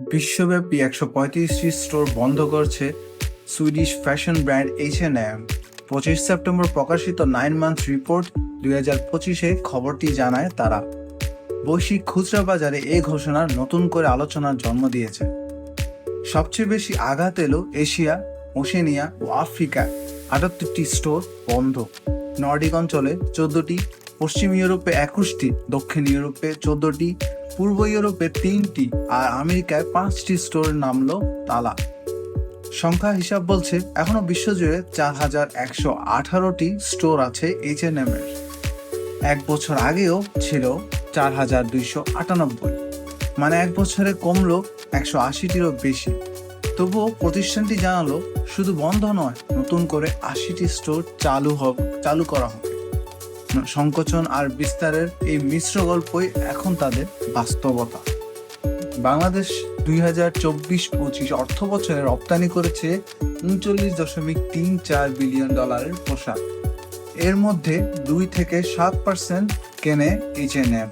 বিশ্বব্যাপী একশো পঁয়ত্রিশটি স্টোর বন্ধ করছে Swedish fashion brand H N M পঁচিশ সেপ্টেম্বর প্রকাশিত নাইন মান্থ রিপোর্ট দুই হাজার পঁচিশে খবরটি জানায় তারা। বৈশ্বিক খুচরা বাজারে এই ঘোষণা নতুন করে আলোচনার জন্ম দিয়েছে। সবচেয়ে বেশি আঘাত এলো এশিয়া, ওশেনিয়া ও আফ্রিকায় আটাত্তরটি স্টোর বন্ধ। নর্ডিক অঞ্চলে চোদ্দটি, পশ্চিম ইউরোপে একুশটি, দক্ষিণ ইউরোপে চোদ্দটি পূর্ব ইউরোপে তিনটি আর আমেরিকায় পাঁচটি স্টোর নামলো তালা। সংখ্যা হিসাব বলছে, এখনও বিশ্বজুড়ে চার হাজার একশো আঠারোটি স্টোর আছে এইচ এন এম এর এক বছর আগেও ছিল চার হাজার দুইশো আটানব্বই। মানে এক বছরে কমলো একশো আশিটিরও বেশি। তবুও প্রতিষ্ঠানটি জানালো, শুধু বন্ধ নয়, নতুন করে আশিটি স্টোর চালু হবে, চালু করা হবে। সংকোচন আর বিস্তারের এই মিশ্র গল্পই এখন তাদের বাস্তবতা। বাংলাদেশ দুই হাজার চব্বিশ পঁচিশ অর্থ বছরে রপ্তানি করেছে উনচল্লিশ দশমিক তিন চার বিলিয়ন ডলারের পোশাক। এর মধ্যে দুই থেকে সাত পার্সেন্ট কেনে এইচ এন এম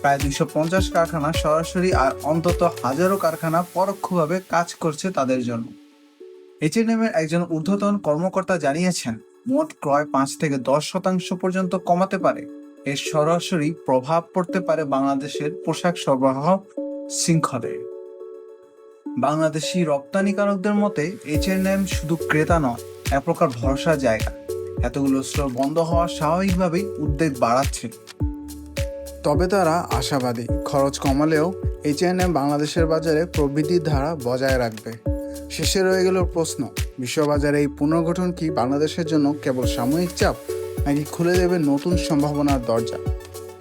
প্রায় দুইশো পঞ্চাশ কারখানা সরাসরি আর অন্তত হাজারো কারখানা পরোক্ষভাবে কাজ করছে তাদের জন্য। এইচ এন এম এর একজন ঊর্ধ্বতন কর্মকর্তা জানিয়েছেন মোট ক্রয় পাঁচ থেকে দশ শতাংশ পর্যন্ত কমাতে পারে। এর সরাসরি প্রভাব পড়তে পারে বাংলাদেশের পোশাক সরবরাহ শৃঙ্খলে। বাংলাদেশি রপ্তানিকারকদের মতে এইচ এন এম শুধু ক্রেতা নয়, এক প্রকার ভরসা জায়গা। এতগুলো স্টোর বন্ধ হওয়া স্বাভাবিকভাবেই উদ্বেগ বাড়াচ্ছে। তবে তারা আশাবাদী, খরচ কমালেও এইচ এন এম বাংলাদেশের বাজারে প্রবৃদ্ধির ধারা বজায় রাখবে। শেষে রয়ে গেল প্রশ্ন, বিশ্ববাজারে এই পুনর্গঠন কি বাংলাদেশের জন্য কেবল সাময়িক চাপ, নাকি খুলে দেবে নতুন সম্ভাবনার দরজা?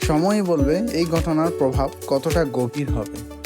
সময়ই বলবে এই ঘটনার প্রভাব কতটা গভীর হবে।